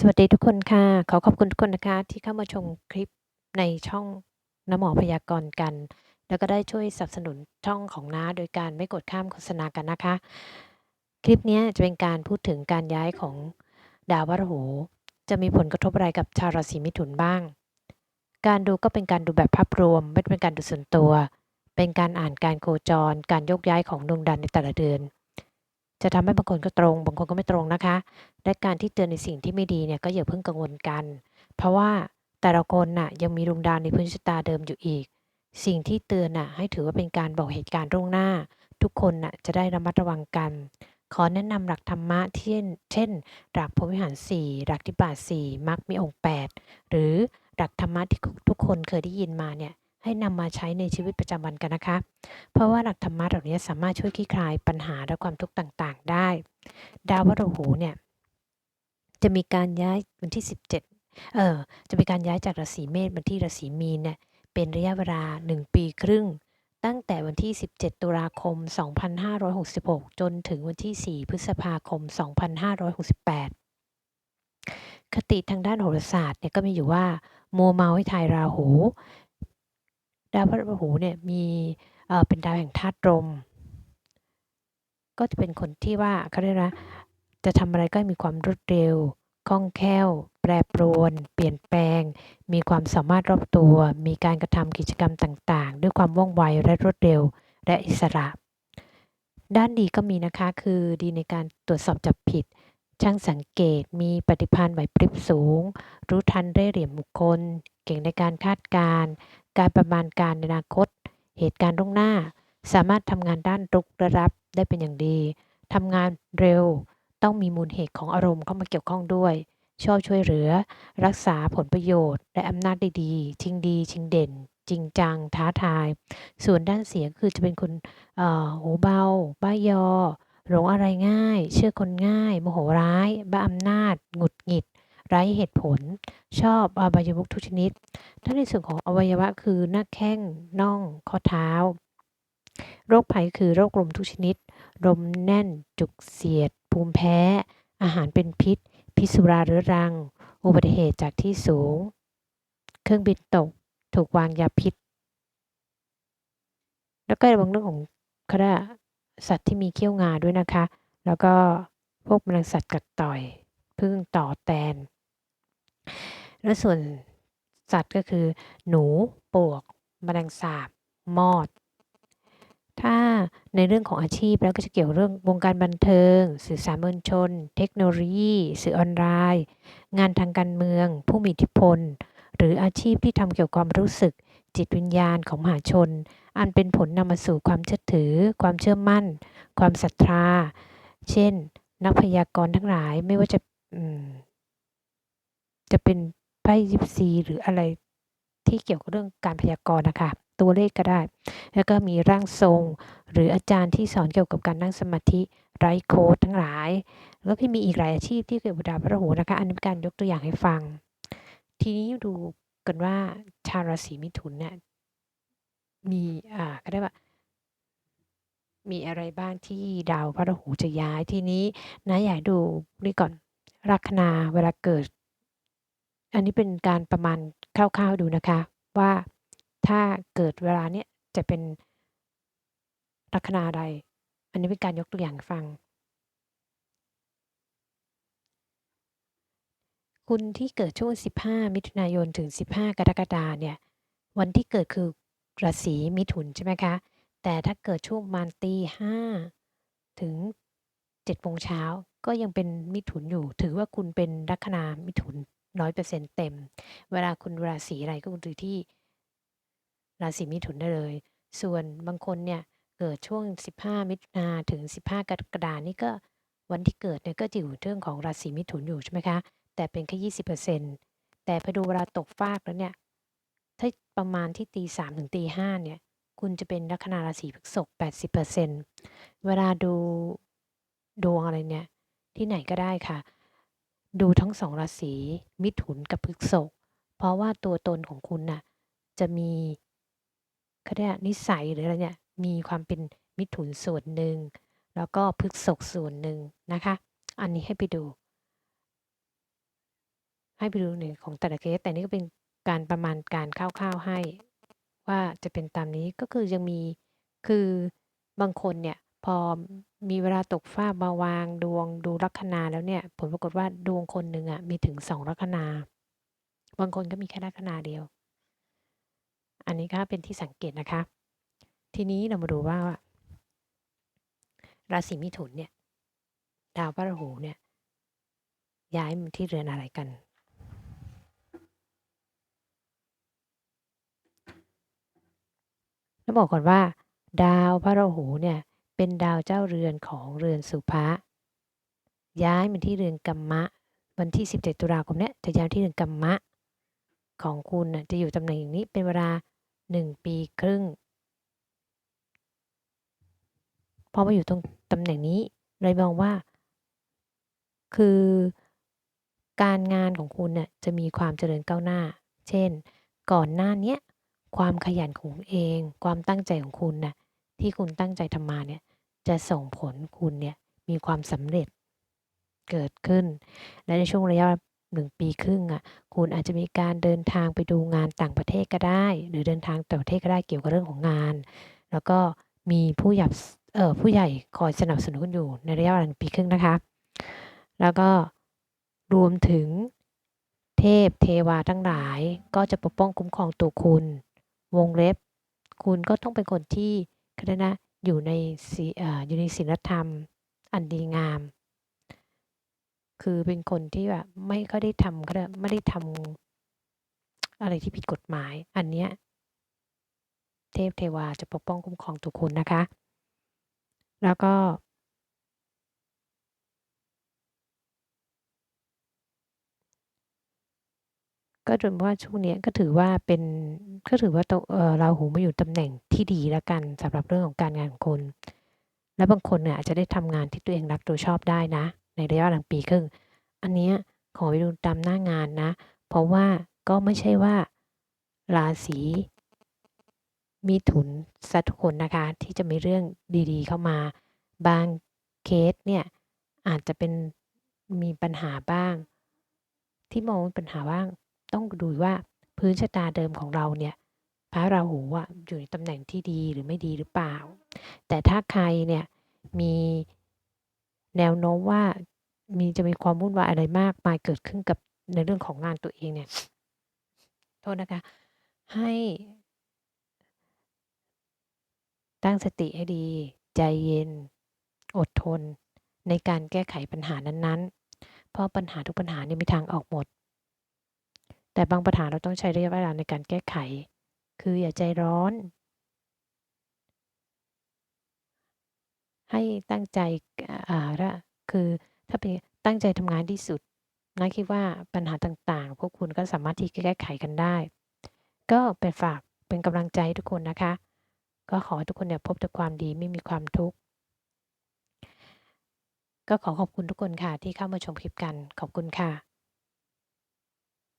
สวัสดีทุกคนค่ะ ขอขอบคุณทุกคนนะคะที่เข้ามาชมคลิปในช่องน้าหมอพยากรณ์กัน แล้วก็ได้ช่วยสนับสนุนช่องของน้าโดยการไม่กดข้ามโฆษณากันนะคะ คลิปนี้จะเป็นการพูดถึงการย้ายของดาวพฤหัสจะมีผลกระทบอะไรกับชาวราศีมิถุนบ้าง การดูก็เป็นการดูแบบภาพรวม ไม่เป็นการดูส่วนตัว เป็นการอ่านการโคจร การยกย้ายของดวงดาวในแต่ละเดือน จะทำให้บางคนก็ตรง บางคนก็ไม่ตรงนะคะ และการที่เตือนในสิ่งที่ไม่ดีเนี่ยก็อย่าเพิ่งกังวลกัน เพราะว่าแต่ละคนน่ะยังมีดวงดาวในพื้นชะตาเดิมอยู่อีก สิ่งที่เตือนน่ะให้ถือว่าเป็นการบอกเหตุการณ์ล่วงหน้า ทุกคนน่ะจะได้ระมัดระวังกัน ขอแนะนำหลักธรรมะเช่นเช่น หลักพรหมวิหารสี่หลักทิบาทสี่มรรคมีองค์แปดหรือหลักธรรมะที่ทุกคนเคยได้ยินมาเนี่ย ให้นำมาใช้ในชีวิตประจำวันกันนะคะ เพราะว่าหลักธรรมะเหล่านี้สามารถช่วยคลี่คลายปัญหาและความทุกข์ต่างๆ ได้ ดาวพฤหัสเนี่ยจะมีการย้ายวันที่ 17 เออจะมีการย้ายจากราศีเมษมาที่ราศีมีนเนี่ยเป็นระยะเวลา 1 ปีครึ่ง ตั้งแต่วันที่ 17 ตุลาคม 2566 จนถึงวันที่ 4 พฤษภาคม 2568 คติทางด้านโหราศาสตร์เนี่ยก็มีอยู่ว่ามัวเมาให้ทายราหู ดาวพฤหัสเนี่ยมีเป็นดาวแห่งธาตุลมก็จะเป็นคนที่ว่าเขาเรียกนะจะทำอะไรก็มีความรวดเร็วคล่องแคล่ว แปรปรวน เปลี่ยนแปลง มีความสามารถรอบตัว มีการกระทำกิจกรรมต่างๆ ด้วยความว่องไวและรวดเร็ว และอิสระ ด้านดีก็มีนะคะคือดีในการตรวจสอบจับผิด ช่างสังเกตมีปฏิภาณไหวพริบสูง รู้ทันได้เหลี่ยมบุคคล เก่งในการคาดการณ์ การประมาณการในอนาคต เหตุการณ์ล่วงหน้า สามารถทำงานด้านรุกและรับได้เป็นอย่างดีทำงานเร็ว ต้องมีมูลเหตุของอารมณ์เข้ามาเกี่ยวข้องด้วย ชอบช่วยเหลือ รักษาผลประโยชน์ และอำนาจด้ดีชิงดี ชิงเด่น จริงจัง ท้าทาย ส่วนด้านเสียคือจะเป็นคนหูเบา บ้ายอหลงอะไรง่าย เชื่อคนง่าย โมโหร้าย บ้าอำนาจ หงุดหงิด ไร้เหตุผล ชอบอบายมุขทุกชนิด ถ้าในส่วนของอวัยวะคือหน้าแข้งน่องข้อเท้า โรคภัยคือโรคลมทุกชนิด ลมแน่น จุกเสียด ภูมิแพ้ อาหารเป็นพิษ พิษสุราเรื้อรัง อุบัติเหตุจากที่สูง เครื่องบินตก ถูกวางยาพิษ แล้วก็ระวังเรื่องของคณะสัตว์ที่มีเขี้ยวงาด้วยนะคะ แล้วก็พวกแมลงสัตว์กัดต่อย พึ่งต่อแตน และส่วนสัตว์ก็คือ หนูปวกแมลงสาบ มอด ถ้าในเรื่องของอาชีพแล้วก็จะเกี่ยวเรื่องวงการบันเทิง สื่อสารมวลชน เทคโนโลยี สื่อออนไลน์ งานทางการเมือง ผู้มีอิทธิพล หรืออาชีพที่ทำเกี่ยวกับความรู้สึก จิตวิญญาณของมหาชน อันเป็นผลนำมาสู่ความเชื่อถือ ความเชื่อมั่น ความศรัทธา เช่น นักพยากรณ์ทั้งหลายไม่ว่าจะ จะเป็นไพ่ยิปซีหรืออะไรที่เกี่ยวกับเรื่องการพยากรณ์นะคะตัวเลขก็ได้ แล้วก็มีร่างทรง หรืออาจารย์ที่สอนเกี่ยวกับการนั่งสมาธิไรโค้ดทั้งหลาย แล้วก็มีอีกหลายอาชีพที่เกี่ยวกับดาวพฤหัสนะคะ อันนี้เป็นการยกตัวอย่างให้ฟัง ทีนี้ดูกันว่าชาวราศีมิถุนเนี่ยมีอ่าก็ได้ว่า มีอะไรบ้างที่ดาวพฤหัสจะย้ายทีนี้นะอยากดูนี่ก่อนลัคนาเวลาเกิด อันนี้เป็นการประมาณคร่าวๆดูนะคะ ว่าถ้าเกิดเวลาเนี้ยจะเป็นลัคนาใด อันนี้เป็นการยกตัวอย่างฟัง คุณที่เกิดช่วง 15 มิถุนายนถึง 15 กรกฎาเนี่ย วันที่เกิดคือราศีมิถุนใช่ไหมคะ แต่ถ้าเกิดช่วงประมาณตีห้าถึง7โมงเช้าก็ยังเป็นมิถุนอยู่ ถือว่าคุณเป็นลัคนามิถุน 100%เต็ม เวลาคุณราศีอะไรก็คุณดูที่ราศีมิถุนได้เลย ส่วนบางคนเนี่ยเกิดช่วง 15 มิถุนาถึง 15 กรกฎานี่ก็วันที่เกิดเนี่ยก็จะอยู่เรื่องของราศีมิถุนอยู่ใช่ไหมคะ แต่เป็นแค่ 20%แต่พอดูเวลาตกฟากแล้วเนี่ย ถ้าประมาณที่ตีสามถึงตีห้าเนี่ย คุณจะเป็นลัคนาราศีพฤษภ80%เวลาดูดวงอะไรเนี่ย ที่ไหนก็ได้ค่ะ ดูทั้งสองราศีมิถุนกับพฤษภเพราะว่าตัวตนของคุณน่ะจะมีเขาเรียกนิสัยหรืออะไรเนี่ยมีความเป็นมิถุนส่วนหนึ่ง แล้วก็พฤกษภส่วนหนึ่งนะคะ อันนี้ให้ไปดู ให้ไปดูในของแต่ละเคสแต่นี่ก็เป็นการประมาณการคร่าวๆให้ ว่าจะเป็นตามนี้ก็คือยังมีคือบางคนเนี่ย พอมีเวลาตกฟ้ากมาวางดวงดูลัคนาแล้วเนี่ย ผลปรากฏว่าดวงคนหนึ่งอะมีถึง2ลัคนา บางคนก็มีแค่ลัคนาเดียว อันนี้ก็เป็นที่สังเกตนะคะ ทีนี้เรามาดูว่า ราศีมิถุนเนี่ย ดาวพระราหูเนี่ย ย้ายมาที่เรือนอะไรกันต้องบอกก่อนว่า ดาวพระราหูเนี่ย เป็นดาวเจ้าเรือนของเรือนสุภะย้ายมาที่เรือนกัมมะ วันที่ 17 ตุลาคมเนี้ยจะย้ายที่เรือนกัมมะ ของคุณน่ะจะอยู่ตำแหน่งอย่างนี้เป็นเวลา 1 ปีครึ่งพอมาอยู่ตรงตำแหน่งนี้เลยมองว่า คือการงานของคุณเนี่ยจะมีความเจริญก้าวหน้า เช่น ก่อนหน้านี้ความขยันของเอง ความตั้งใจของคุณน่ะ ที่คุณตั้งใจทำมาเนี่ยจะส่งผลคุณเนี่ยมีความสำเร็จเกิดขึ้น และในช่วงระยะ1ปีครึ่งอะคุณอาจจะมีการเดินทางไปดูงานต่างประเทศก็ได้ หรือเดินทางต่างประเทศก็ได้เกี่ยวกับเรื่องของงาน แล้วก็มีผู้หยับเอ่อผู้ใหญ่คอยสนับสนุนคุณอยู่ในระยะเวลา1ปีครึ่งนะคะ แล้วก็รวมถึงเทพเทวาทั้งหลาย ก็จะปกป้องคุ้มครองตัวคุณ วงเล็บ คุณก็ต้องเป็นคนที่ เขาเรียกนะอยู่ในศีอ่าอยู่ในศีลธรรม อันดีงาม คือเป็นคนที่แบบไม่ค่อยได้ทำก็ไม่ได้ทำอะไรที่ผิดกฎหมาย อันเนี้ยเทพเทวาจะปกป้องคุ้มครองตัวคุณนะคะ แล้วก็ ก็จนว่าช่วงนี้ก็ถือว่าเป็นก็ถือว่าตเราหูมาอยู่ตำแหน่งที่ดีแล้วกันสำหรับเรื่องของการงานของคุณและบางคนเนี่ยอาจจะได้ทำงานที่ตัวเองรักโดยชอบได้นะ ในระยะเวลา1ปีครึ่ง อันนี้ขอไปดูตามหน้างานนะ เพราะว่าก็ไม่ใช่ว่าราศีมิถุนสียทุกคนนะคะ ที่จะมีเรื่องดีๆ เข้ามา บางเคสเนี่ยอาจจะเป็นมีปัญหาบ้าง ที่มองว่าปัญหาบ้าง ต้องดูว่าพื้นชะตาเดิมของเราเนี่ยพระราหูอะอยู่ในตำแหน่งที่ดีหรือไม่ดีหรือเปล่า แต่ถ้าใครเนี่ยมีแนวโน้มว่ามีจะมีความวุ่นวายอะไรมากมายเกิดขึ้นกับในเรื่องของงานตัวเองเนี่ยโทษนะคะ ให้ตั้งสติให้ดี ใจเย็น อดทน ในการแก้ไขปัญหานั้นๆ เพราะปัญหาทุกปัญหาเนี่ยมีทางออกหมด แต่บางปัญหาเราต้องใช้ระยะเวลาในการแก้ไข คืออย่าใจร้อน ให้ตั้งใจอ่าระคือถ้าเป็นตั้งใจทำงานที่สุดนะคิดว่าปัญหาต่างๆ พวกคุณก็สามารถที่จะแก้ไขกันได้ ก็เป็นฝากเป็นกำลังใจใทุกคนนะคะ ก็ขอทุกคนเนี่ยพบแต่ความดีไม่มีความทุกข์ก็ขอขอบคุณทุกคนค่ะที่เข้ามาชมคลิปกันขอบคุณค่ะ